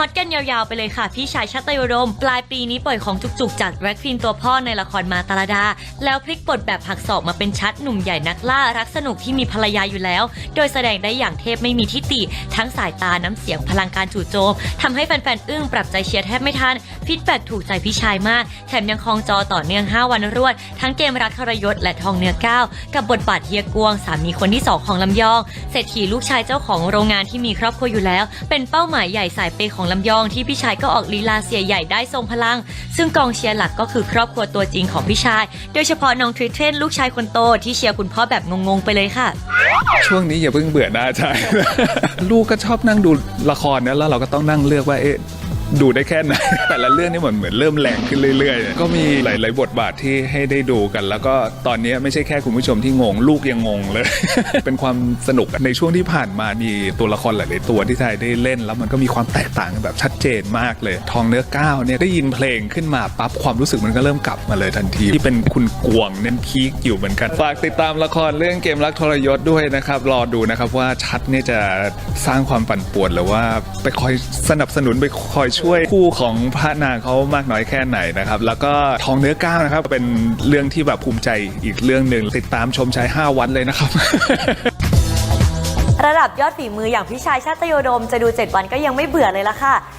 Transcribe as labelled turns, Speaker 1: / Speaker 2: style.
Speaker 1: ฮอตกันยาวๆไปเลยค่ะ พี่ชายชัตยรม ปลายปีนี้ปล่อยของจุกๆ จากแร็กฟินตัวพ่อในละครมาตาลดา แล้วพลิกบทแบบหักศอกมาเป็นชัดหนุ่มใหญ่นักล่ารักสนุกที่มีภรรยาอยู่แล้ว โดยแสดงได้อย่างเทพไม่มีทิฏฐิทั้งสายตาน้ำเสียงพลังการจู่โจมทำให้แฟนๆ อึ้งปรับใจเชียร์แทบไม่ทัน ฟีดแบ็กถูกใจพี่ชายมาก แถมยังครองจอต่อเนื่อง 5 วันรวด ทั้งเกมรักทรยศและทองเนื้อก้าวกับบทบาทเฮียกวง สามีคนที่สองของลำยอง เศรษฐีลูกชายเจ้าของโรงงานที่มีครอบครัวอยู่แล้ว เป็นเป้าหมายใหญ่สายเปย์ของลำยอง ที่พี่ชายก็ออกลีลาเสียใหญ่ได้ทรงพลัง ซึ่งกองเชียร์หลักก็คือครอบครัวตัวจริงของพี่ชาย โดยเฉพาะน้องทริเทนลูกชายคนโตที่เชียร์คุณพ่อแบบงงๆไปเลยค่ะ
Speaker 2: ช่วงนี้อย่าเพิ่งเบื่อหน้าชาย ลูกก็ชอบนั่งดูละครนะแล้วเราก็ต้องนั่งเลือกว่าเอ๊ะ ดูได้แค่ไหน แต่ละเรื่องนี่เหมือนเหมือนเริ่มแรงขึ้นเรื่อยๆ ก็มีหลายๆบทบาทที่ให้ได้ดูกัน แล้วก็ตอนนี้ไม่ใช่แค่คุณผู้ชมที่งงลูกยังงงเลย เป็นความสนุกในช่วงที่ผ่านมามีตัวละครหลายๆตัวที่ไทยได้เล่น แล้วมันก็มีความแตกต่างกันแบบชัดเจนมากเลย ทองเนื้อก้าวเนี่ยได้ยินเพลงขึ้นมาปั๊บความรู้สึกมันก็เริ่มกลับมาเลยทันที ที่เป็นคุณกวงเน้นพีคอยู่เหมือนกันฝากติดตามละครเรื่องเกมรักทรยศด้วยนะครับรอดูนะครับว่าชัดเนี่ยจะสร้างความปั่นป่วนหรือว่าไปคอยสนับสนุนไปคอยช่วยคู่ของพระนางเขามากน้อยแค่ไหนนะครับ แล้วก็ทองเนื้อก้าวนะครับ เป็นเรื่องที่แบบภูมิใจอีกเรื่องหนึ่งติดตามชมใช้5วันเลยนะครับ
Speaker 1: ระดับยอดฝีมืออย่างพี่ชายชาติโยโดมจะดู 7 วันก็ยังไม่เบื่อเลยละค่ะ